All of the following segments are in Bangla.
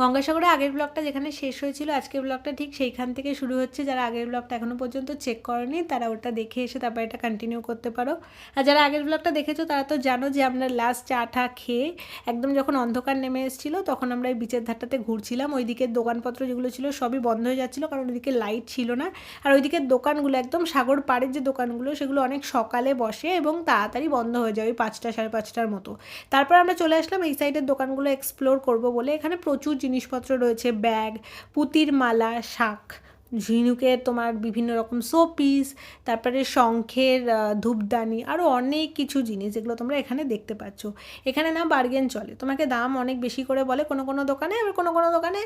গঙ্গাসাগরে আগের ব্লগটা যেখানে শেষ হয়েছিল, আজকের ব্লগটা ঠিক সেইখান থেকে শুরু হচ্ছে। যারা আগের ব্লগটা এখনও পর্যন্ত চেক করেনি, তারা ওটা দেখে এসে তারপর এটা কন্টিনিউ করতে পারো। আর যারা আগের ব্লগটা দেখেছ, তারা তো জানো যে আমরা লাস্ট চা টা খেয়ে একদম যখন অন্ধকার নেমে এসেছিল, তখন আমরা এই বিচের ধারটাতে ঘুরছিলাম। ওই দিকের দোকানপত্র যেগুলো ছিল, সবই বন্ধ হয়ে যাচ্ছিল, কারণ ওইদিকে লাইট ছিল না। আর ওইদিকের দোকানগুলো, একদম সাগর পাড়ের যে দোকানগুলো, সেগুলো অনেক সকালে বসে এবং তাড়াতাড়ি বন্ধ হয়ে যায়, ওই পাঁচটা সাড়ে পাঁচটার মতো। তারপর আমরা চলে আসলাম, এই সাইডের দোকানগুলো এক্সপ্লোর করব বলে। এখানে প্রচুর জিনিসপত্র রয়েছে ব্যাগ পুতির মালা শাক। ঝিনুকের তোমার বিভিন্ন রকম শোপিস, তারপরে শঙ্খের ধূপদানি আরও অনেক কিছু জিনিস যেগুলো তোমরা এখানে দেখতে পাচ্ছ। এখানে না বার্গেন চলে। তোমাকে দাম অনেক বেশি করে বলে কোনো কোনো দোকানে, আবার কোনো কোনো দোকানে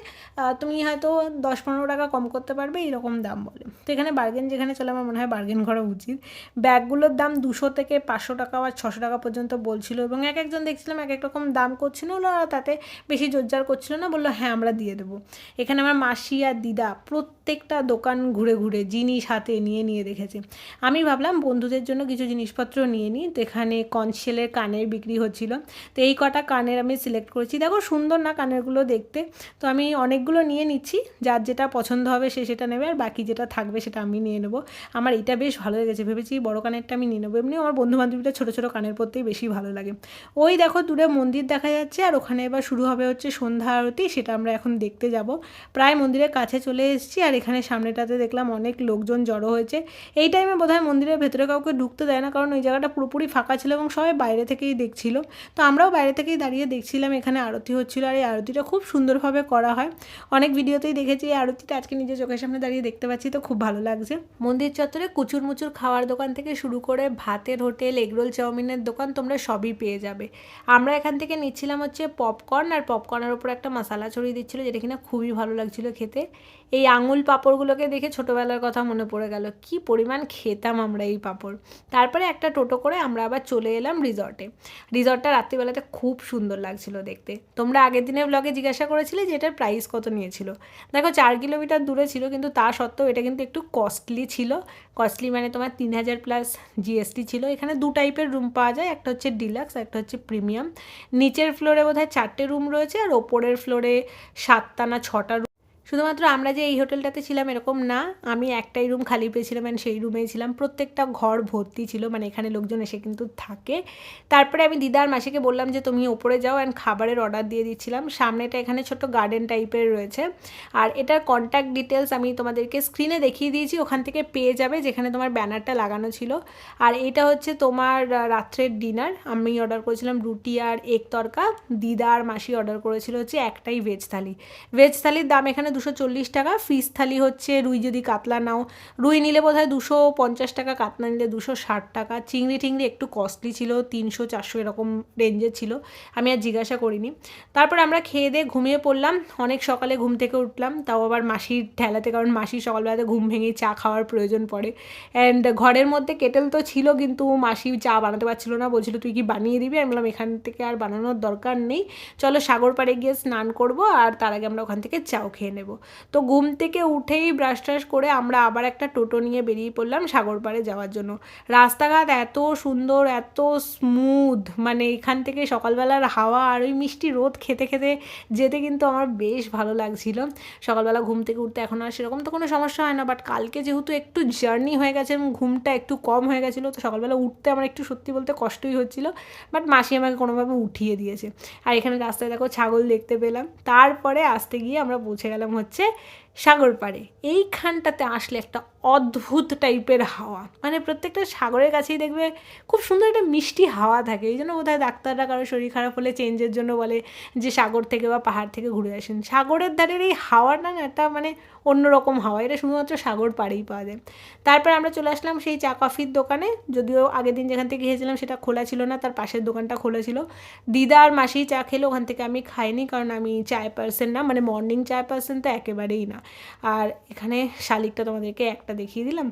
তুমি হয়তো দশ পনেরো টাকা কম করতে পারবে, এরকম দাম বলে। তো এখানে বার্গেন যেখানে চলে আমার মনে হয় বার্গেন করা উচিত। ব্যাগগুলোর দাম দুশো থেকে পাঁচশো টাকা বা ছশো টাকা পর্যন্ত বলছিল এবং এক একজন দেখছিলাম এক এক রকম দাম করছিল, ওরা তাতে বেশি জোরজার করছিল না, বলল হ্যাঁ আমরা দিয়ে দেবো। এখানে আমার মাসি আর দিদা প্রত্যেকটা দোকান ঘুরে ঘুরে জিনিস হাতে নিয়ে নিয়ে দেখেছে। আমি ভাবলাম বন্ধুদের জন্য কিছু জিনিসপত্র নিয়ে নিই। তো এখানে কনসেলের কানের বিক্রি হচ্ছিল। তো এই কটা কানের আমি সিলেক্ট করেছি। দেখো সুন্দর না কানেরগুলো দেখতে। তো আমি অনেকগুলো নিয়ে নিচ্ছি। যার যেটা পছন্দ হবে সে সেটা নেবে। আর বাকি যেটা থাকবে সেটা আমি নিয়ে নেব। আমার এটা বেশ ভালো লেগেছে। ভেবেছি বড় কানেরটা আমি নিয়ে নেব। এমনি আমার বন্ধু বান্ধবীরা ছোটো ছোটো কানের পরতেই বেশি ভালো লাগে। ওই দেখো দূরে মন্দির দেখা যাচ্ছে। আর ওখানে এবার শুরু হবে হচ্ছে সন্ধ্যা আরতি। সেটা আমরা এখন দেখতে যাব। প্রায় মন্দিরের কাছে চলে এসেছি। আর এখানে সামনেটাতে দেখলাম অনেক লোকজন জড়ো হয়েছে। এই টাইমে বোধহয় মন্দিরের ভেতরে কাউকে ঢুকতে দেয় না, কারণ ওই জায়গাটা পুরোপুরি ফাঁকা ছিল এবং সবাই বাইরে থেকেই দেখছিল। তো আমরাও বাইরে থেকেই দাঁড়িয়ে দেখছিলাম, এখানে আরতি হচ্ছিল আর এই আরতিটা খুব সুন্দরভাবে করা হয়। অনেক ভিডিওতেই দেখেছি এই আরতিটা, আজকে নিজের চোখের সামনে দাঁড়িয়ে দেখতে পাচ্ছি, তো খুব ভালো লাগছে। মন্দির চত্বরে কুচুর মুচুর খাওয়ার দোকান থেকে শুরু করে ভাতের হোটেল, এগরোল চাউমিনের দোকান তোমরা সবই পেয়ে যাবে। আমরা এখান থেকে নিচ্ছিলাম হচ্ছে পপকর্ন আর পপকর্নের ওপর একটা মশলা ছড়িয়ে দিচ্ছিল, যেটা কিনা খুবই ভালো লাগছিল খেতে। এই আঙুল পাঁপড়গুলোকে দেখে ছোটোবেলার কথা মনে পড়ে গেল। কি পরিমাণ খেতাম আমরা এই পাঁপড়। তারপরে একটা টোটো করে আমরা আবার চলে এলাম রিসর্টে। রিসর্টটা রাত্রিবেলাতে খুব সুন্দর লাগছিল দেখতে। তোমরা আগের দিনের ব্লগে জিজ্ঞাসা করেছিলে যে এটার প্রাইস কত নিয়েছিল। দেখো, চার কিলোমিটার দূরে ছিল, কিন্তু তা সত্ত্বেও এটা কিন্তু একটু কস্টলি ছিল। কস্টলি মানে তোমার তিন হাজার প্লাস জিএসটি ছিল। এখানে দু টাইপের রুম পাওয়া যায়। একটা হচ্ছে ডিলাক্স একটা হচ্ছে প্রিমিয়াম নিচের ফ্লোরে বোধহয় চারটে রুম রয়েছে, আর ওপরের ফ্লোরে সাতটা না ছটা শুধুমাত্র আমরা যে এই হোটেলটাতে ছিলাম এরকম না, আমি একটাই রুম খালি পেয়েছিলাম অ্যান্ড সেই রুমেই ছিলাম। প্রত্যেকটা ঘর ভর্তি ছিল মানে এখানে লোকজন এসে কিন্তু থাকে। তারপরে আমি দিদার মাসিকে বললাম যে, তুমি ওপরে যাও অ্যান্ড খাবারের অর্ডার দিয়ে দিচ্ছিলাম। সামনেটা এখানে ছোট্ট গার্ডেন টাইপের রয়েছে। আর এটার কন্ট্যাক্ট ডিটেলস আমি তোমাদেরকে স্ক্রিনে দেখিয়ে দিয়েছি, ওখান থেকে পেয়ে যাবে যেখানে তোমার ব্যানারটা লাগানো ছিল। আর এটা হচ্ছে তোমার রাত্রের ডিনার আমি অর্ডার করেছিলাম রুটি আর এক তরকা। দিদা আর মাসি অর্ডার করেছিল হচ্ছে একটাই ভেজ থালি। ভেজ থালির দাম এখানে দুশো চল্লিশ টাকা। ফিস থালি হচ্ছে রুই যদি কাতলা নাও, রুই নিলে বোধ হয় দুশো পঞ্চাশ টাকা, কাতলা নিলে দুশো ষাট টাকা। চিংড়ি টিংড়ি একটু কস্টলি ছিল, তিনশো চারশো এরকম রেঞ্জে ছিল। আমি আর জিজ্ঞাসা করিনি। তারপর আমরা খেয়ে দিয়ে ঘুমিয়ে পড়লাম। অনেক সকালে ঘুম থেকে উঠলাম। তাও আবার মাসির ঠেলাতে, কারণ মাসি সকালবেলাতে ঘুম ভেঙে চা খাওয়ার প্রয়োজন পড়ে। অ্যান্ড ঘরের মধ্যে কেটেল তো ছিল, কিন্তু মাসি চা বানাতে পারছিল না। বলছিল, তুই কি বানিয়ে দিবি? আমি বললাম, এখান থেকে আর বানানোর দরকার নেই। চলো সাগর পাড়ে গিয়ে স্নান করব, আর তার আগে আমরা ওখান থেকে চাও খেয়ে নেব। তো ঘুম থেকে উঠেই ব্রাশ ট্রাশ করে আমরা আবার একটা টোটো নিয়ে বেরিয়ে পড়লাম সাগর পাড়ে যাওয়ার জন্য। রাস্তাঘাট এত সুন্দর, এত স্মুথ মানে এখান থেকে সকালবেলার হাওয়া আর ওই মিষ্টি রোদ খেতে খেতে যেতে কিন্তু আমার বেশ ভালো লাগছিল। সকালবেলা ঘুম থেকে উঠতে এখন আর সেরকম তো কোনো সমস্যা হয় না বাট কালকে যেহেতু একটু জার্নি হয়ে গেছে এবং ঘুমটা একটু কম হয়ে গেছিল, তো সকালবেলা উঠতে আমার একটু সত্যি বলতে কষ্টই হচ্ছিল বাট মাসি আমাকে কোনোভাবে উঠিয়ে দিয়েছে। আর এখানে রাস্তায় দেখো ছাগল দেখতে পেলাম। তারপরে আসতে গিয়ে আমরা পৌঁছে গেলাম হচ্ছে সাগর পাড়ে। এইখানটাতে আসলে একটা অদ্ভুত টাইপের হাওয়া। মানে প্রত্যেকটা সাগরের কাছেই দেখবে খুব সুন্দর একটা মিষ্টি হাওয়া থাকে। এই জন্য বোধহয় ডাক্তাররা কারও শরীর খারাপ হলে চেঞ্জের জন্য বলে যে সাগর থেকে বা পাহাড় থেকে ঘুরে আসেন। সাগরের ধারের এই হাওয়াটা না একটা মানে অন্যরকম হাওয়া। এটা শুধুমাত্র সাগর পাড়েই পাওয়া যায়। তারপর আমরা চলে আসলাম সেই চা কফির দোকানে। যদিও আগের দিন যেখান থেকে গিয়েছিলাম সেটা খোলা ছিল না, তার পাশের দোকানটা খোলা ছিল। দিদা আর মাসি চা খেলে, ওখান থেকে আমি খাইনি কারণ আমি চায় পার্সেন না। মানে মর্নিং চায় পার্সেন তো একেবারেই না। আর এখানে শালিকটা তোমাদেরকে একটা দেখিয়ে দিলাম।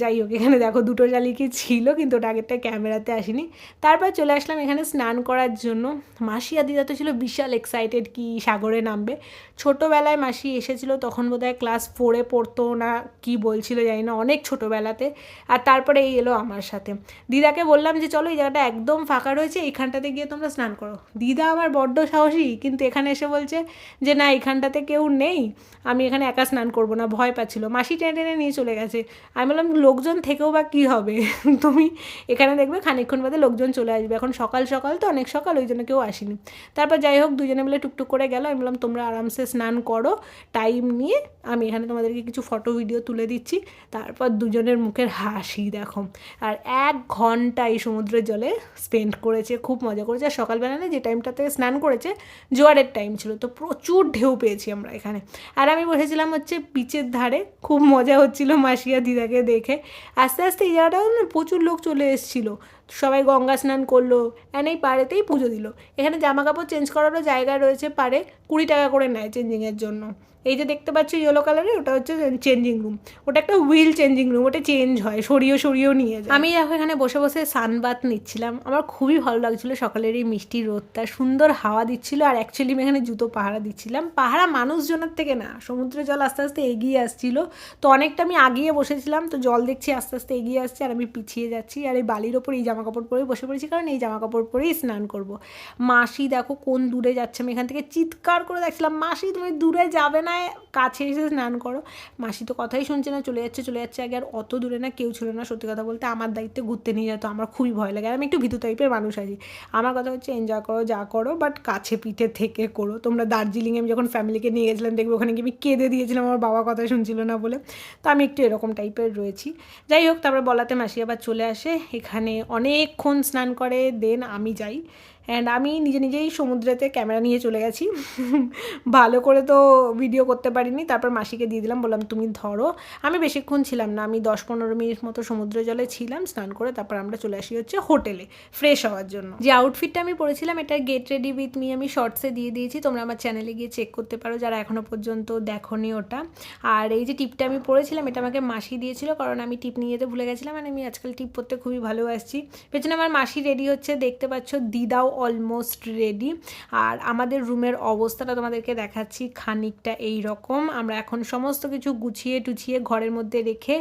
যাই হোক, এখানে দেখো দুটো শালিকি ছিল, কিন্তু ওটা আগেরটা ক্যামেরাতে আসেনি। তারপর চলে আসলাম এখানে স্নান করার জন্য। মাসি আর দিদা তো ছিল বিশাল এক্সাইটেড কি সাগরে নামবে। ছোটোবেলায় মাসি এসেছিল, তখন বোধহয় ক্লাস ফোরে পড়তো না, কি বলছিল জানি না, অনেক ছোটোবেলাতে। আর তারপরে এই এলো আমার সাথে। দিদাকে বললাম যে, চলো এই জায়গাটা একদম ফাঁকা রয়েছে, এইখানটাতে গিয়ে তোমরা স্নান করো। দিদা আমার বড্ড সাহসী, কিন্তু এখানে এসে বলছে যে, না এখানটাতে কেউ নেই, আমি এখানে একা স্নান করব না, ভয় পাচ্ছিল। মাসি টেনে টেনে নিয়ে চলে গেছে। আমি বললাম লোকজন থেকেও বা কী হবে? তুমি এখানে দেখবে খানিকক্ষণ বাদে লোকজন চলে আসবে। এখন সকাল সকাল তো, অনেক সকাল, ওই জন্য কেউ আসেনি। তারপর যাই হোক, দুজনে মিলে টুকটুক করে গেল। আমি বললাম, তোমরা আরামসে স্নান করো, টাইম নিয়ে আমি এখানে তোমাদেরকে কিছু ফটো, ভিডিও তুলে দিচ্ছি। তারপর দুজনের মুখের হাসি, দেখো। আর এক ঘণ্টা এই সমুদ্রের জলে স্পেন্ড করেছে, খুব মজা করেছে। আর সকালবেলা না, যে টাইমটাতে স্নান করেছে, জোয়ারের টাইম ছিল। তো প্রচুর ঢেউ পেয়েছি আমরা এখানে। আর আমি বসেছিলাম হচ্ছে বিচের ধারে। খুব মজা হচ্ছিল মাসিয়া দিদাকে দেখে আস্তে আস্তে জায়গাটা না, প্রচুর লোক চলে এসেছিল। সবাই গঙ্গা স্নান করল এনে এই পাড়েতেই পুজো দিল। এখানে জামা কাপড় চেঞ্জ করারও জায়গা রয়েছে পাড়ে, কুড়ি টাকা করে নেয় চেঞ্জিংয়ের জন্য। এই যে দেখতে পাচ্ছ ইয়েলো কালারের ওটা হচ্ছে চেঞ্জিং রুম ওটা একটা হুইল চেঞ্জিং রুম ওটা চেঞ্জ হয় সরিয়ে সরিয়েও নিয়ে যায়। আমি দেখো এখানে বসে বসে সানবাত নিচ্ছিলাম। আমার খুবই ভালো লাগছিল সকালের এই মিষ্টি রোদটা, সুন্দর হাওয়া দিচ্ছিল আর অ্যাকচুয়ালি আমি এখানে জুতো পাহারা দিচ্ছিলাম। পাহারা মানুষজনের থেকে না, সমুদ্রের জল আস্তে আস্তে এগিয়ে আসছিল। তো অনেকটা আমি আগিয়ে বসেছিলাম, তো জল দেখছি আস্তে আস্তে এগিয়ে আসছে আর আমি পিছিয়ে যাচ্ছি। আর এই বালির ওপর এই জামা কাপড় পরেই বসে পড়েছি, কারণ এই জামা কাপড় পরেই স্নান করব। মাসি দেখো কোন দূরে যাচ্ছে, আমি এখান থেকে চিৎকার করে দেখছিলাম, মাসি তুমি দূরে যাবে না? কাছে এসে স্নান করো। মাসি তো কথাই শুনছে না, চলে যাচ্ছে চলে যাচ্ছে। আগে আর অত দূরে না কেউ ছিল না, সত্যি কথা বলতে আমার দায়িত্বে ঘুরতে নিয়ে যেত, আমার খুবই ভয় লাগে। আর আমি একটু ভীতু টাইপের মানুষ আছি। আমার কথা হচ্ছে এনজয় করো, যা করো বাট কাছে পিঠে থেকে করো। তোমরা দার্জিলিংয়ে আমি যখন ফ্যামিলিকে নিয়ে গেছিলাম, দেখবে ওখানে গিয়ে আমি কেঁদে দিয়েছিলাম, আমার বাবা কথা শুনছিল না বলে। তো আমি একটু এরকম টাইপের রয়েছি। যাই হোক, তারপরে বলাতে মাসি আবার চলে আসে। এখানে অনেকক্ষণ স্নান করে দেন আমি যাই। অ্যান্ড আমি নিজে নিজেই সমুদ্রেতে ক্যামেরা নিয়ে চলে গেছি। ভালো করে তো ভিডিও করতে পারিনি, তারপর মাসিকে দিয়ে দিলাম, বললাম, তুমি ধরো। আমি বেশিক্ষণ ছিলাম না, আমি দশ পনেরো মিনিট মতো সমুদ্র জলে ছিলাম, স্নান করে তারপর আমরা চলে আসি হচ্ছে হোটেলে ফ্রেশ হওয়ার জন্য। যে আউটফিটটা আমি পরেছিলাম, এটা গেট রেডি উইথ মি আমি শর্টসে দিয়ে দিয়েছি, তোমরা আমার চ্যানেলে গিয়ে চেক করতে পারো যারা এখনও পর্যন্ত দেখোনি ওটা। আর এই যে টিপটা আমি পরেছিলাম, এটা আমাকে মাসি দিয়েছিল, কারণ আমি টিপ নিয়ে যেতে ভুলে গেছিলাম আর আমি আজকাল টিপ পরতে খুবই ভালোবাসছি। পেছনে আমার মাসি রেডি হচ্ছে, দেখতে পাচ্ছ, দিদাও অলমোস্ট রেডি আর আমাদের রুমের অবস্থাটা তোমাদেরকে দেখাচ্ছি খানিকটা এই রকম আমরা এখন সমস্ত কিছু গুছিয়ে টুছিয়ে ঘরের মধ্যে রেখে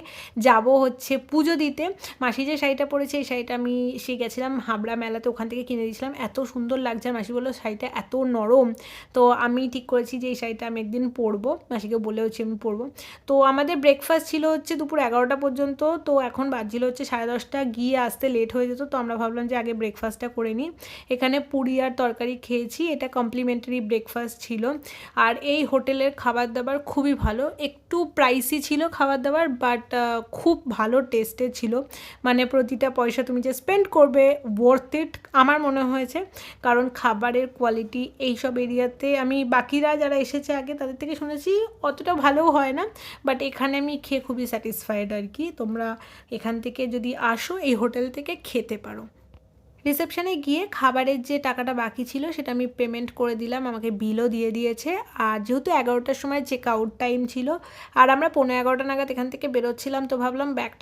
যাব হচ্ছে পুজো দিতে। মাসি যে শাড়িটা পরেছে, এই শাড়িটা আমি সে গেছিলাম হাবড়া মেলাতে, ওখান থেকে কিনে দিয়েছিলাম। এত সুন্দর লাগছে আর মাসি বলল, শাড়িটা এত নরম। তো আমি ঠিক করেছি যে, এই শাড়িটা আমি একদিন পরবো। মাসিকে বলেওছি আমি পরবো। তো আমাদের ব্রেকফাস্ট ছিল হচ্ছে দুপুর এগারোটা পর্যন্ত। তো এখন বাজছিল হচ্ছে সাড়ে দশটা। গিয়ে আসতে লেট হয়ে যেত, তো আমরা ভাবলাম যে আগে ব্রেকফাস্টটা করে নিই। এখানে পুরি আর তরকারি খেয়েছি, এটা কমপ্লিমেন্টারি ব্রেকফাস্ট ছিল। আর এই হোটেলের খাবার দাবার খুবই ভালো, একটু প্রাইসি ছিল খাবার দাবার বাট খুব ভালো টেস্টে ছিল। মানে প্রতিটা পয়সা তুমি যে স্পেন্ড করবে ওয়ার্থ ইট আমার মনে হয়েছে। কারণ খাবারের কোয়ালিটি এইসব এরিয়াতে আমি, বাকিরা যারা এসেছে আগে, তাদের থেকে শুনেছি অতটা ভালোও হয় না বাট এখানে আমি খেয়ে খুবই স্যাটিসফাইড আর কি। তোমরা এখান থেকে যদি আসো, এই হোটেল থেকে খেতে পারো। রিসেপশনে গিয়ে খাবারের যে টাকাটা বাকি ছিল সেটা আমি পেমেন্ট করে দিলাম, আমাকে বিলও দিয়ে দিয়েছে। আর যেহেতু এগারোটার সময় চেক আউট টাইম ছিল, আর আমরা পনেরো এগারোটা নাগাদ এখান থেকে বেরোচ্ছিলাম, তো ভাবলাম ব্যাগ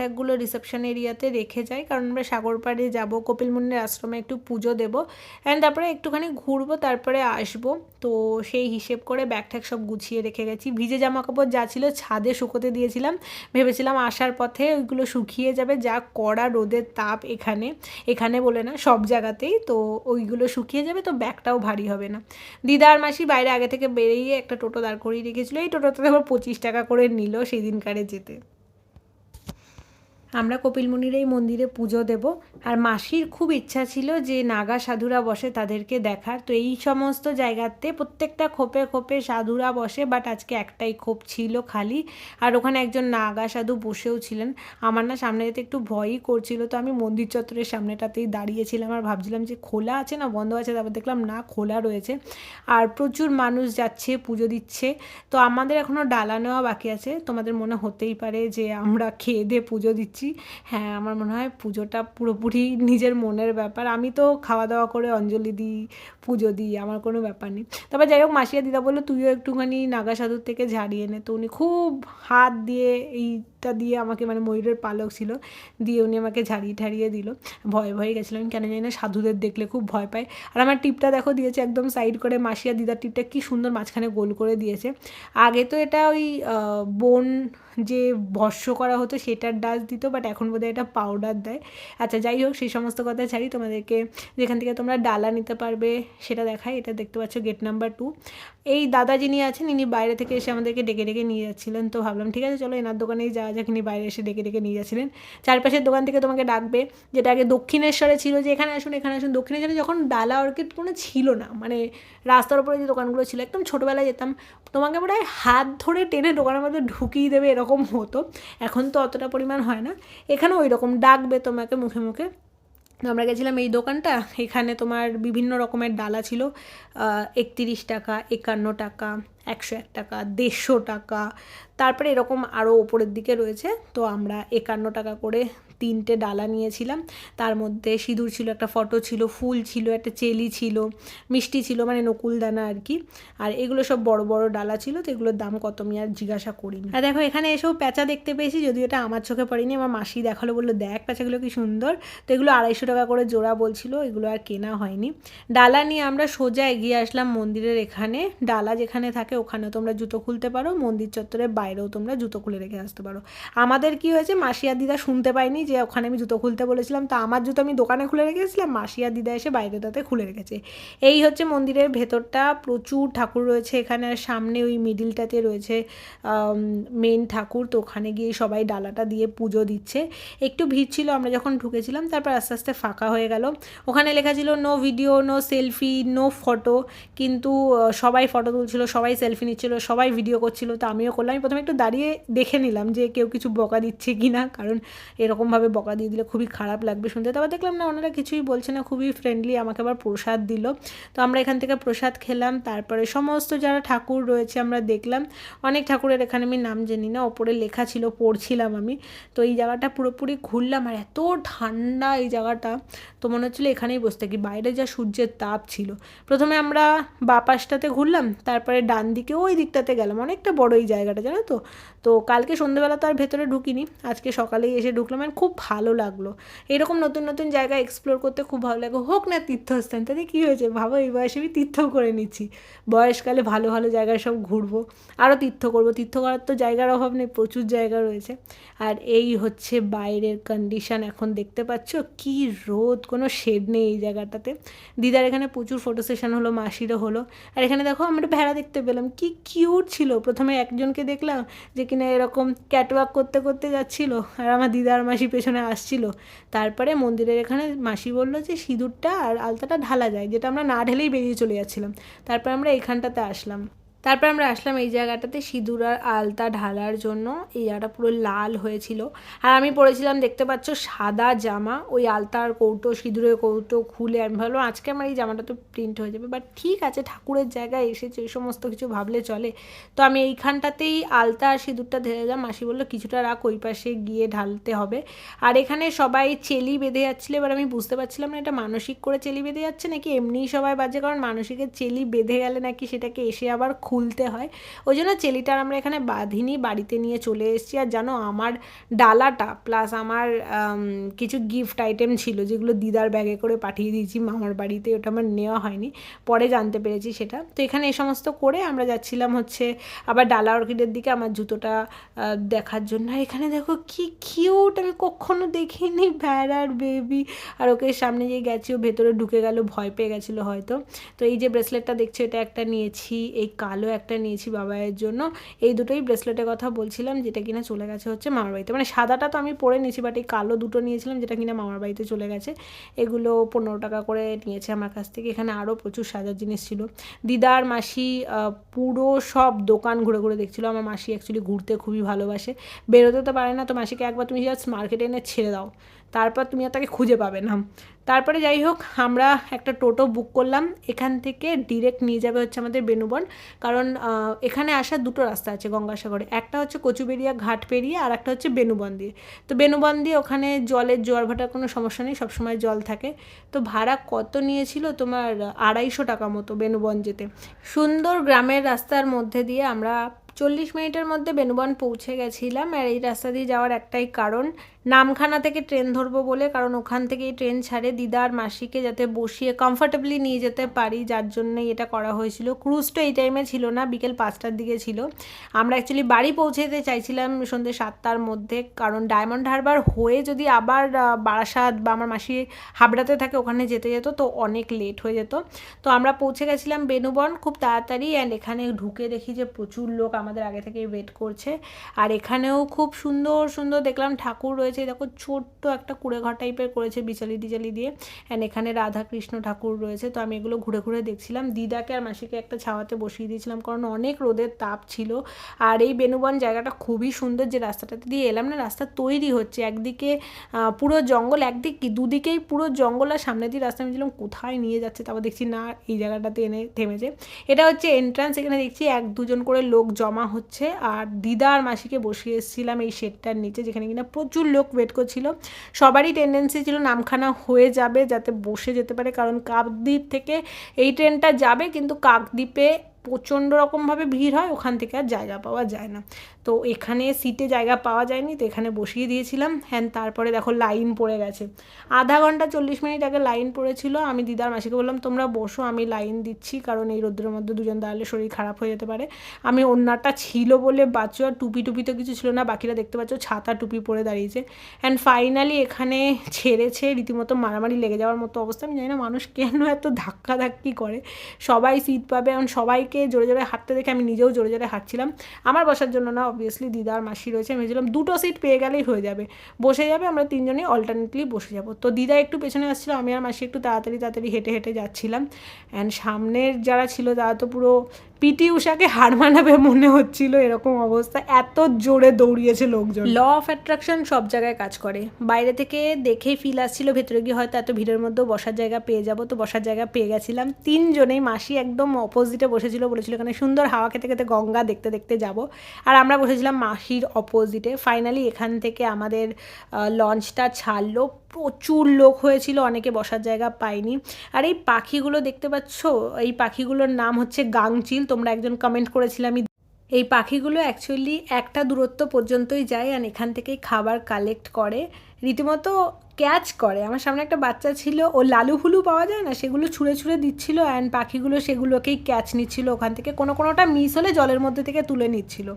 রিসেপশন এরিয়াতে রেখে যাই, কারণ আমরা সাগর পাড়ে যাব, কপিল মুন্ডের আশ্রমে একটু পুজো দেবো। অ্যান্ড তারপরে একটুখানি ঘুরবো, তারপরে আসব। তো সেই হিসেব করে ব্যাগ ট্যাগ সব গুছিয়ে রেখে গেছি। ভিজে জামা কাপড় যা ছিল ছাদে শুকোতে দিয়েছিলাম। ভেবেছিলাম আসার পথে ওইগুলো শুকিয়ে যাবে, যা কড়া রোদের তাপ এখানে। এখানে বলে না সব জায়গাতেই, তো ওইগুলো শুকিয়ে যাবে, তো ব্যাগটাও ভারী হবে না। দিদার মাসি বাইরে আগে থেকে বেরিয়ে একটা টোটো দাঁড় করিয়ে রেখেছিলো, এই টোটোতে আবার পঁচিশ টাকা করে নিল সেই দিনকারে যেতে। আমরা কপিলমুনির এই মন্দিরে পুজো দেব। আর মাসির খুব ইচ্ছা ছিল যে নাগা সাধুরা বসে তাদেরকে দেখার। তো এই সমস্ত জায়গাতে প্রত্যেকটা খোপে খোপে সাধুরা বসে বাট আজকে একটাই খোপ ছিল খালি। আর ওখানে একজন নাগা সাধু বসেও ছিলেন। আমার না সামনে যেতে একটু ভয়ই করছিল। তো আমি মন্দির চত্বরের সামনেটাতেই দাঁড়িয়েছিলাম আর ভাবছিলাম যে খোলা আছে না, বন্ধ আছে, তারপর দেখলাম না, খোলা রয়েছে। আর প্রচুর মানুষ যাচ্ছে, পুজো দিচ্ছে। তো আমাদের এখনও ডালা নেওয়া বাকি আছে। তোমাদের মনে হতেই পারে যে আমরা খেয়ে দিয়ে পুজো দিচ্ছি। করছি। হ্যাঁ আমার মনে হয় পুজোটা পুরোপুরি নিজের মনের ব্যাপার। আমি তো খাওয়া দাওয়া করে অঞ্জলি দিই, পুজো দিই, আমার কোনো ব্যাপার নেই। তারপর যাই হোক, মাসিয়া দিদা বলল, তুইও একটুখানি নাগা সাধুর থেকে ঝাড়িয়ে নে। তো উনি খুব হাত দিয়ে এইটা দিয়ে আমাকে মানে ময়ূরের পালক ছিল, দিয়ে উনি আমাকে ঝাড়িয়ে ঠাড়িয়ে দিল। ভয় ভয়ে গেছিলাম কেন জানি না, সাধুদের দেখলে খুব ভয় পায়। আর আমার টিপটা দেখো, দিয়েছে একদম সাইড করে মাসিয়া দিদার টিপটা, কি সুন্দর মাঝখানে গোল করে দিয়েছে। আগে তো এটা ওই বোন যে ভস্য করা হতো সেটার ডাস দিত বাট এখন বোধহয় এটা পাউডার দেয়। আচ্ছা যাই হোক, সেই সমস্ত কথা ছাড়ি। তোমাদেরকে যেখান থেকে তোমরা ডালা নিতে পারবে সেটা দেখাই। এটা দেখতে পাচ্ছ গেট নাম্বার টু এই দাদা যিনি আছেন, ইনি বাইরে থেকে এসে আমাদেরকে ডেকে ডেকে নিয়ে যাচ্ছিলেন। তো ভাবলাম, ঠিক আছে, চলো এনার দোকানেই যাওয়া যাক। ইনি বাইরে এসে ডেকে ডেকে নিয়ে যাচ্ছিলেন। চারপাশের দোকান থেকে তোমাকে ডাকবে, যেটা আগে দক্ষিণেশ্বরে ছিল যে, এখানে আসুন এখানে আসুন। দক্ষিণেশ্বরে যখন ডালা অর্কিড কোনো ছিল না মানে রাস্তার উপরে যে দোকানগুলো ছিল, একদম ছোটোবেলায় যেতাম, তোমাকে বোধ হাত ধরে টেনে দোকানের মধ্যে ঢুকিয়ে দেবে এরকম হতো। এখন তো অতটা পরিমাণ হয় না। এখানে ওই রকম ডাকবে তোমাকে মুখে মুখে। আমরা গেছিলাম এই দোকানটা, এখানে তোমার বিভিন্ন রকমের ডালা ছিল একত্রিশ টাকা, একান্ন টাকা একশো এক টাকা, দেড়শো টাকা। তারপরে এরকম আরও ওপরের দিকে রয়েছে, তো আমরা একান্ন টাকা করে তিনটে ডালা নিয়েছিলাম। তার মধ্যে সিঁদুর ছিল, একটা ফটো ছিল, ফুল ছিল, একটা চেলি ছিল, মিষ্টি ছিল মানে নকুলদানা আর কি। আর এগুলো সব বড় বড় ডালা ছিল, তো এগুলোর দাম কত আমি আর জিজ্ঞাসা করিনি। আর দেখো, এখানে এসেও প্যাঁচা দেখতে পেয়েছি, যদিও এটা আমার চোখে পড়েনি, আমার মাসি দেখাল, বলল, দেখ প্যাঁচাগুলো কি সুন্দর। তো এগুলো আড়াইশো টাকা করে জোড়া বলছিল, এগুলো আর কেনা হয়নি। ডালা নিয়ে আমরা সোজা এগিয়ে আসলাম মন্দিরের এখানে। ডালা যেখানে থাকে ওখানেও তোমরা জুতো খুলতে পারো, মন্দির চত্বরের বাইরেও তোমরা জুতো খুলে রেখে আসতে পারো। আমাদের কি হয়েছে মাসি আর দিদা শুনতে পাইনি যে ওখানে আমি জুতো খুলতে বলেছিলাম, তা আমার জুতো আমি দোকানে খুলে রেখেছিলাম মাসি আর দিদা এসে বাইরে তাতে খুলে রেখেছে। এই হচ্ছে মন্দিরের ভেতরটা, প্রচুর ঠাকুর রয়েছে এখানে, আর সামনে ওই মিডিলটাতে রয়েছে মেন ঠাকুর, তো ওখানে গিয়ে সবাই ডালাটা দিয়ে পুজো দিচ্ছে। একটু ভিড় ছিল, আমরা যখন ঢুকেছিলাম, তারপর আস্তে আস্তে ফাঁকা হয়ে গেল। ওখানে লেখা ছিল, no video no selfie no photo কিন্তু সবাই ফটো তুলছিল, সবাই সেলফি নিচ্ছিল, সবাই ভিডিও করছিল, তো আমিও করলাম। আমি প্রথমে একটু দাঁড়িয়ে দেখে নিলাম যে কেউ কিছু বকা দিচ্ছে কি না কারণ এরকমভাবে বকা দিয়ে দিলে খুবই খারাপ লাগবে শুনতে। তারপর দেখলাম, না, ওনারা কিছুই বলছে না, খুবই ফ্রেন্ডলি আমাকে আবার প্রসাদ দিল। তো আমরা এখান থেকে প্রসাদ খেলাম, তারপরে সমস্ত যারা ঠাকুর রয়েছে আমরা দেখলাম। অনেক ঠাকুরের এখানে আমি নাম জানি না, ওপরে লেখা ছিল, পড়ছিলাম আমি। তো এই জায়গাটা পুরোপুরি ঘুরলাম, আর এত ঠান্ডা এই জায়গাটা, তো মনে হচ্ছিল এখানেই বসে থাকি। বাইরে যা সূর্যের তাপ ছিল। প্রথমে আমরা বাপাসটাতে ঘুরলাম, তারপরে ডান দিকে ওই দিকটাতে গেলাম। অনেকটা বড় এই জায়গাটা, জানো তো? তো কালকে সন্ধ্যেবেলা তো আর ভেতরে ঢুকিনি। আজকে সকালেই এসে ঢুকলাম আর খুব ভালো লাগল। এরকম নতুন নতুন জায়গা এক্সপ্লোর করতে খুব ভালো লাগে। হোক না তীর্থস্থান, তাতে কী হয়েছে ভাবো? এই বয়সে আমি তীর্থ করে নিচ্ছি। বয়সকালে ভালো ভালো জায়গায় সব ঘুরবো। আরও তীর্থ করব। তীর্থ করার তো জায়গার অভাব নেই, প্রচুর জায়গা রয়েছে। আর এই হচ্ছে বাইরের কন্ডিশন এখন দেখতে পাচ্ছ? কি রোদ, কোনো শেড নেই এই জায়গাটাতে। দিদার এখানে প্রচুর ফটো সেশন হলো, মাসিরও হলো। আর এখানে দেখো আমরা ভেড়া দেখতে পেলাম। কি কিউট ছিল। প্রথমে একজনকে দেখলাম যে কিনা এরকম ক্যাটওয়াক করতে করতে যাচ্ছিল আর আমার দিদার মাসি পেছনে আসছিল। তারপরে মন্দিরের এখানে মাসি বলল যে সিঁদুরটা আর আলতাটা ঢালা যায়, যেটা আমরা না ঢেলেই বেরিয়ে চলে যাচ্ছিলাম। তারপরে আমরা এখানটাতে আসলাম। তারপর আমরা আসলাম এই জায়গাটাতে সিঁদুর আর আলতা ঢালার জন্য। এই জায়গাটা পুরো লাল হয়েছিল। আর আমি পরেছিলাম দেখতে পাচ্ছ, সাদা জামা। ওই আলতার কৌটো, সিঁদুরের কৌটো খুলে আমি ভাবলাম, আজকে আমার এই জামাটা তো প্রিন্ট হয়ে যাবে। বাট ঠিক আছে, ঠাকুরের জায়গায় এসেছে এই সমস্ত কিছু ভাবলে চলে। তো আমি এইখানটাতেই আলতা আর সিঁদুরটা ধরে দিলাম। মাসি বলল, কিছুটা রাখ, ওই পাশে গিয়ে ঢালতে হবে। আর এখানে সবাই চেলি বেঁধে যাচ্ছিল। এবার আমি বুঝতে পারছিলাম না, এটা মানসিক করে চেলি বেঁধে যাচ্ছে নাকি? এমনিই সবাই বাজে, কারণ মানসিকের চেলি বেঁধে গেলে নাকি সেটাকে এসে আবার খুলতে হয়। ওই জন্য চেলিটার আমরা এখানে বাঁধিনি, বাড়িতে নিয়ে চলে এসেছি। আর জানো, আমার ডালাটা প্লাস আমার কিছু গিফট আইটেম ছিল যেগুলো দিদার ব্যাগে করে পাঠিয়ে দিয়েছি মামার বাড়িতে, ওটা আমার নেওয়া হয়নি। পরে জানতে পেরেছি সেটা। তো এখানে এই সমস্ত করে আমরা যাচ্ছিলাম হচ্ছে আবার ডালা অর্কিডের দিকে আমার জুতোটা দেখার জন্য। এখানে দেখো কি কিউট আমি কখনো দেখিনি। ভ্যাড়ার বেবি আর ওকে সামনে যে গেছি, ও ভেতরে ঢুকে গেল, ভয় পেয়ে গেছিল হয়তো। তো এই যে ব্রেসলেটটা দেখছ, এটা একটা নিয়েছি। এই কালো একটা নিয়েছি বাবাইয়ের জন্য। এই দুটোই ব্রেসলেটের কথা বলছিলাম, যেটা কিনা চলে গেছে হচ্ছে মামার বাড়িতে। মানে সাদাটা তো আমি পরে নিয়েছি বাট এই কালো দুটো নিয়েছিলাম যেটা কিনা মামার বাড়িতে চলে গেছে। এগুলো পনেরো টাকা করে নিয়েছে আমার কাছ থেকে। এখানে আরও প্রচুর সাজার জিনিস ছিল। দিদার মাসি পুরো সব দোকান ঘুরে ঘুরে দেখছিলো। আমার মাসি অ্যাকচুয়ালি ঘুরতে খুবই ভালোবাসে। বেরোতে তো পারে না, তো মাসিকে একবার তুমি জাস্ট মার্কেটে এনে ছেড়ে দাও। তারপর তুমি আর তাকে খুঁজে পাবে না। তারপরে যাই হোক, আমরা একটা টোটো বুক করলাম। এখান থেকে ডিরেক্ট নিয়ে যাবে হচ্ছে আমাদের বেনুবন কারণ এখানে আসার দুটো রাস্তা আছে গঙ্গাসাগরে। একটা হচ্ছে কচুবেরিয়া ঘাট পেরিয়ে আর একটা হচ্ছে বেনুবন দিয়ে। তো বেনুবন দিয়ে ওখানে জলের জোয়ার ভাটার কোনো সমস্যা নেই, সবসময় জল থাকে। তো ভাড়া কত নিয়েছিল তোমার আড়াইশো টাকা মতো বেনুবন যেতে। সুন্দর গ্রামের রাস্তার মধ্যে দিয়ে আমরা চল্লিশ মিনিটের মধ্যে বেনুবন পৌঁছে গেছিলাম। আর এই রাস্তা দিয়ে যাওয়ার একটাই কারণ নামখানা থেকে ট্রেন ধরবো বলে, কারণ ওখান থেকেই ট্রেন ছাড়ে। দিদার মাসিকে যাতে বসিয়ে কমফর্টেবলি নিয়ে যেতে পারি, যার জন্যই এটা করা হয়েছিল। ক্রুজটা এই টাইমে ছিল না, বিকেল পাঁচটার দিকে ছিল। আমরা অ্যাকচুয়ালি বাড়ি পৌঁছে যেতে চাইছিলাম সন্ধ্যে সাতটার মধ্যে, কারণ ডায়মন্ড হারবার হয়ে যদি আবার বারাসাত বা আমার মাসি হাবড়াতে থাকে, ওখানে যেতে যেত, তো অনেক লেট হয়ে যেত। তো আমরা পৌঁছে গেছিলাম বেনুবন খুব তাড়াতাড়ি অ্যান্ড এখানে ঢুকে দেখি যে প্রচুর লোক আমাদের আগে থেকে ওয়েট করছে। আর এখানেও খুব সুন্দর সুন্দর দেখলাম ঠাকুর রয়েছে। দেখো, ছোট্ট একটা কুড়ে ঘর টাইপের করেছে বিচালি টিচালি দিয়ে। অ্যান্ড এখানে রাধা কৃষ্ণ ঠাকুর রয়েছে। তো আমি এগুলো ঘুরে ঘুরে দেখছিলাম। দিদাকে আর মাসিকে একটা ছাওয়াতে বসিয়ে দিয়েছিলাম কারণ অনেক রোদের তাপ ছিল। আর এই বেনুবন জায়গাটা খুবই সুন্দর যে রাস্তাটাতে দিয়ে এলাম না, রাস্তা তৈরি হচ্ছে। একদিকে পুরো জঙ্গল, একদিক কি, দুদিকেই পুরো জঙ্গল আর সামনে দিয়ে রাস্তা। আমি ছিলাম কোথায় নিয়ে যাচ্ছে, তারপর দেখছি না, এই জায়গাটাতে এনে থেমেছে। এটা হচ্ছে এন্ট্রান্স এখানে দেখছি এক দুজন করে লোক জমা হচ্ছে। আর দিদা আর মাসিকে বসিয়ে এসেছিলাম এই শেডটার নিচে, যেখানে কিনা প্রচুর লোক ওয়েট করছিল। সবারই টেন্ডেন্সি ছিল নামখানা হয়ে যাবে, যাতে বসে যেতে পারে, কারণ কাকদ্বীপ থেকে এই ট্রেনটা যাবে, কিন্তু কাকদ্বীপে প্রচণ্ড রকমভাবে ভিড় হয়, ওখান থেকে আর জায়গা পাওয়া যায় না। তো এখানে সিটে জায়গা পাওয়া যায়নি, তো এখানে বসিয়ে দিয়েছিলাম। হ্যাঁ তারপরে দেখো লাইন পড়ে গেছে। আধা ঘণ্টা চল্লিশ মিনিট আগে লাইন পড়েছিল। আমি দিদার মাসিকে বললাম, তোমরা বসো, আমি লাইন দিচ্ছি, কারণ এই রোদ্রের মধ্যে দুজন দাঁড়ালে শরীর খারাপ হয়ে যেতে পারে। আমি ওনারটা ছিল বলে বাচ্চা আর টুপি টুপি তো কিছু ছিল না, বাকিরা দেখতে পাচ্ছ ছাতা, টুপি পরে দাঁড়িয়েছে। অ্যান্ড ফাইনালি এখানে ছেড়েছে, রীতিমতো মারামারি লেগে যাওয়ার মতো অবস্থা। আমি জানি না মানুষ কেন এত ধাক্কা ধাক্কি করে। সবাই সিট পাবে এবং সবাইকে জোরে জোরে হাঁটতে দেখে আমি নিজেও জোরে জোরে হাঁটছিলাম। আমার বসার জন্য না অবভিয়াসলি দিদার মাসি রয়েছে। আমি ভেবেছিলাম দুটো সিট পেয়ে গেলেই হয়ে যাবে। বসে যাবে, আমরা তিনজনেই অল্টারনেটলি বসে যাব। তো দিদা একটু পেছনে আসছিল, আমি আর মাসি একটু তাড়াতাড়ি তাড়াতাড়ি হেঁটে হেঁটে যাচ্ছিলাম। অ্যান্ড সামনের যারা ছিল, তারা তো পুরো পিটি উষাকে হার মানাবে মনে হচ্ছিল এরকম অবস্থা। এত জোরে দৌড়িয়েছে লোকজন। ল অফ অ্যাট্রাকশন সব জায়গায় কাজ করে। বাইরে থেকে দেখেই ফিল আসছিল, ভেতরে গিয়ে হয়তো এত ভিড়ের মধ্যেও বসার জায়গা পেয়ে যাব তো বসার জায়গা পেয়ে গেছিলাম। তিনজনেই মাসি একদম অপোজিটে বসেছিল, বলেছিল, এখানে সুন্দর হাওয়া খেতে খেতে গঙ্গা দেখতে দেখতে যাব। আর আমরা বসেছিলাম মাসির অপোজিটে ফাইনালি এখান থেকে আমাদের লঞ্চটা ছাড়লো। প্রচুর লোক হয়েছিল, অনেকে বসার জায়গা পায়নি। আর এই পাখিগুলো দেখতে পাচ্ছ? এই পাখিগুলোর নাম হচ্ছে গাংচিল, তোমরা একজন কমেন্ট করেছিলে আমি এই পাখিগুলো অ্যাকচুয়ালি একটা দূরত্ব পর্যন্তই যায় আর এখান থেকেই খাবার কালেক্ট করে। রীতিমতো ক্যাচ করে। আমার সামনে একটা বাচ্চা ছিল, ও লালু হুলু পাওয়া যায় না? সেগুলো ছুঁড়ে ছুঁড়ে দিচ্ছিল অ্যান্ড পাখিগুলো সেগুলোকেই ক্যাচ নিচ্ছিল। ওখান থেকে কোনো কোনোটা মিস হলে জলের মধ্যে থেকে তুলে নিচ্ছিল।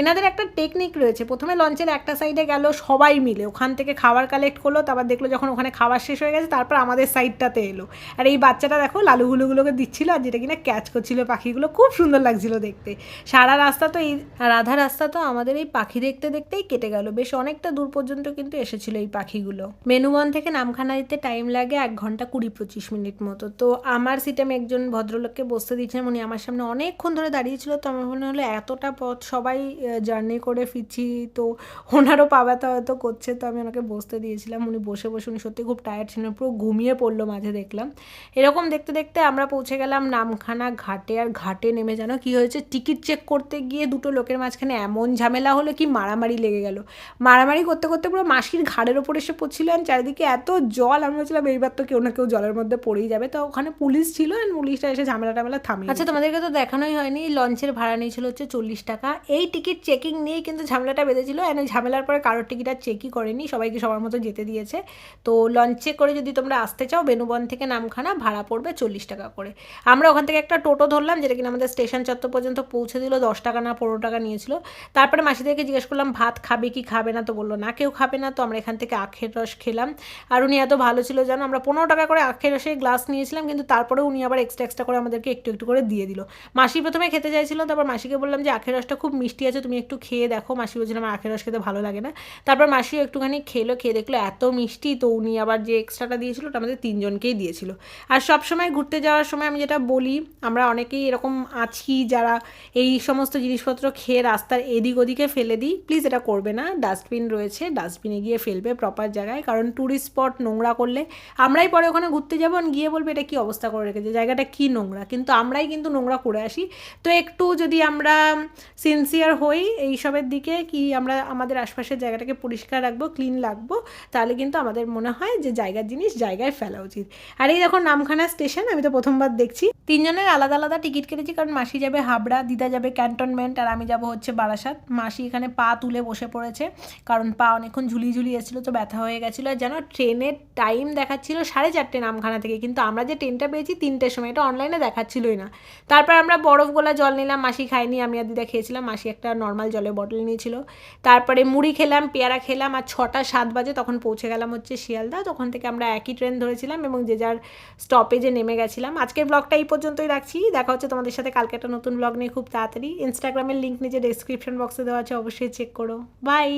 এনাদের একটা টেকনিক রয়েছে। প্রথমে লঞ্চের একটা সাইডে গেল সবাই মিলে। ওখান থেকে খাবার কালেক্ট করল, তারপর দেখল যখন ওখানে খাবার শেষ হয়ে গেছে, তারপর আমাদের সাইডটাতে এলো। আর এই বাচ্চাটা দেখো, লালু হুলুগুলোকে দিচ্ছিল আর যেটা কিনা ক্যাচ করছিল পাখিগুলো। খুব সুন্দর লাগছিল দেখতে। সারা রাস্তা তো এই আর আধা রাস্তা তো আমাদের এই পাখি দেখতে দেখতেই কেটে গেল। বেশ অনেকটা দূর পর্যন্ত কিন্তু এসেছিল এই পাখিগুলো। মেনুবন থেকে নামখানা দিতে টাইম লাগে এক ঘণ্টা কুড়ি পঁচিশ মিনিট মতো। তো আমার সিটে আমি একজন ভদ্রলোককে বসতে দিয়েছিলাম, উনি আমার সামনে অনেকক্ষণ ধরে দাঁড়িয়েছিল তো আমার মনে হলো এতটা পথ সবাই জার্নি করে ফিরছি, তো ওনারও পাবাতে হয়তো করছে। তো আমি ওনাকে বসতে দিয়েছিলাম, উনি বসে বসে উনি সত্যি খুব টায়ার্ড ছিলেন, পুরো ঘুমিয়ে পড়ল মাঝে দেখলাম। এরকম দেখতে দেখতে আমরা পৌঁছে গেলাম নামখানা ঘাটে। আর ঘাটে নেমে জানো কি হয়েছে টিকিট চেক করতে গিয়ে দুটো লোকের মাঝখানে এমন ঝামেলা হলো কি মারামারি লেগে গেল। মারামারি করতে করতে পুরো মাসির ঘাড়ের ওপর এসে পড়ছিল চারিদিকে এত জল আমি বলছিলাম এইবার তো কেউ না কেউ জলের মধ্যে পড়েই যাবে। তো ওখানে পুলিশ ছিল আর পুলিশটা এসে ঝামেলা টামেলা থামিয়ে আচ্ছা তোমাদেরকে তো দেখানোই হয়নি লঞ্চের ভাড়া নিয়েছিল হচ্ছে চল্লিশ টাকা। এই টিকিট চেকিং নিয়েই কিন্তু ঝামেলাটা বেঁধেছিল অ্যান্ড ঝামেলার পরে কারোর টিকিট আর চেকই করেনি সবাইকে সবার মতো যেতে দিয়েছে। তো লঞ্চে করে যদি তোমরা আসতে চাও বেনুবন থেকে নামখানা ভাড়া পড়বে চল্লিশ টাকা করে। আমরা ওখান থেকে একটা টোটো ধরলাম যেটা কিনা আমাদের স্টেশন চত্বর পর্যন্ত পৌঁছে দিল দশ টাকা না পনেরো টাকা নিয়েছিল। তারপরে মাসিদেরকে জিজ্ঞেস করলাম ভাত খাবে কি খাবে না? তো বলল না কেউ খাবে না। তো আমরা এখান থেকে আখের রস খেলাম। আর উনি এত ভালো ছিল জানো আমরা পনেরো টাকা করে আখের রসের গ্লাস নিয়েছিলাম, কিন্তু তারপরে উনি আবার এক্সট্রা এক্সট্রা করে আমাদেরকে একটু একটু করে দিয়ে দিল। মাসি প্রথমে খেতে চাইছিল, তারপর মাসিকে বললাম যে, আখের রসটা খুব মিষ্টি আছে, তুমি একটু খেয়ে দেখো। মাসি বলছিল আমার আখের রস খেতে ভালো লাগে না। তারপর মাসিও একটুখানি খেলো, খেয়ে দেখল এত মিষ্টি, তো উনি আবার যে এক্সট্রাটা দিয়েছিল, ওটা আমাদের তিনজনকেই দিয়েছিল। আর সব সময় ঘুরতে যাওয়ার সময় আমি যেটা বলি, আমরা অনেকেই এরকম আছি যারা এই সমস্ত জিনিসপত্র খেয়ে রাস্তার এদিক ওদিকে ফেলে দিই। প্লিজ এটা করবে না। ডাস্টবিন রয়েছে, ডাস্টবিনে গিয়ে ফেলবে প্রপার জায়গায়, কারণ ট্যুরিস্ট স্পট নোংরা করলে আমরাই পরে ওখানে ঘুরতে যাব গিয়ে বলব এটা কি অবস্থা করে রেখেছে, জায়গাটা কি নোংরা? কিন্তু আমরাই কিন্তু নোংরা করে আসি। তো একটু যদি আমরা সিনসিয়ার হই এইসবের দিকে কি আমরা আমাদের আশপাশের জায়গাটাকে পরিষ্কার রাখব ক্লিন রাখব তাহলে কিন্তু আমাদের মনে হয় যে জায়গার জিনিস জায়গায় ফেলা উচিত। আর এই দেখো নামখানা স্টেশন আমি তো প্রথমবার দেখছি। তিনজনের আলাদা আলাদা টিকিট কেটেছি, কারণ মাসি যাবে হাবড়া, দিদা যাবে ক্যান্টনমেন্ট আর আমি যাব হচ্ছে বারাসাত। মাসি এখানে পা তুলে বসে পড়েছে, কারণ পা অনেকক্ষণ ঝুলিয়ে ঝুলিয়ে এসেছিল, তো ব্যথা হয়ে গেছিল। যেন ট্রেনের টাইম দেখাচ্ছিল সাড়ে চারটে নামখানা থেকে। কিন্তু আমরা যে ট্রেনটা পেয়েছি তিনটের সময়, এটা অনলাইনে দেখাচ্ছিলই না। তারপর আমরা বরফ গোলা জল নিলাম, মাসি খাইনি, আমি আর দিদা খেয়েছিলাম, মাসি একটা নর্মাল জলের বটল নিয়েছিল। তারপরে মুড়ি খেলাম, পেয়ারা খেলাম, আর ছটা সাত বাজে তখন পৌঁছে গেলাম হচ্ছে শিয়ালদা। তখন থেকে আমরা একই ট্রেন ধরেছিলাম এবং যে যার স্টপেজে নেমে গেছিলাম। আজকের ব্লগটা এই পর্যন্তই রাখছি। দেখা হচ্ছে তোমাদের সাথে। কালকে একটা নতুন ব্লগ নিয়ে খুব তাড়াতাড়ি। ইনস্টাগ্রামের লিঙ্ক নিচে ডেসক্রিপশন বক্সে দেওয়া আছে, অবশ্যই চেক করো। বাই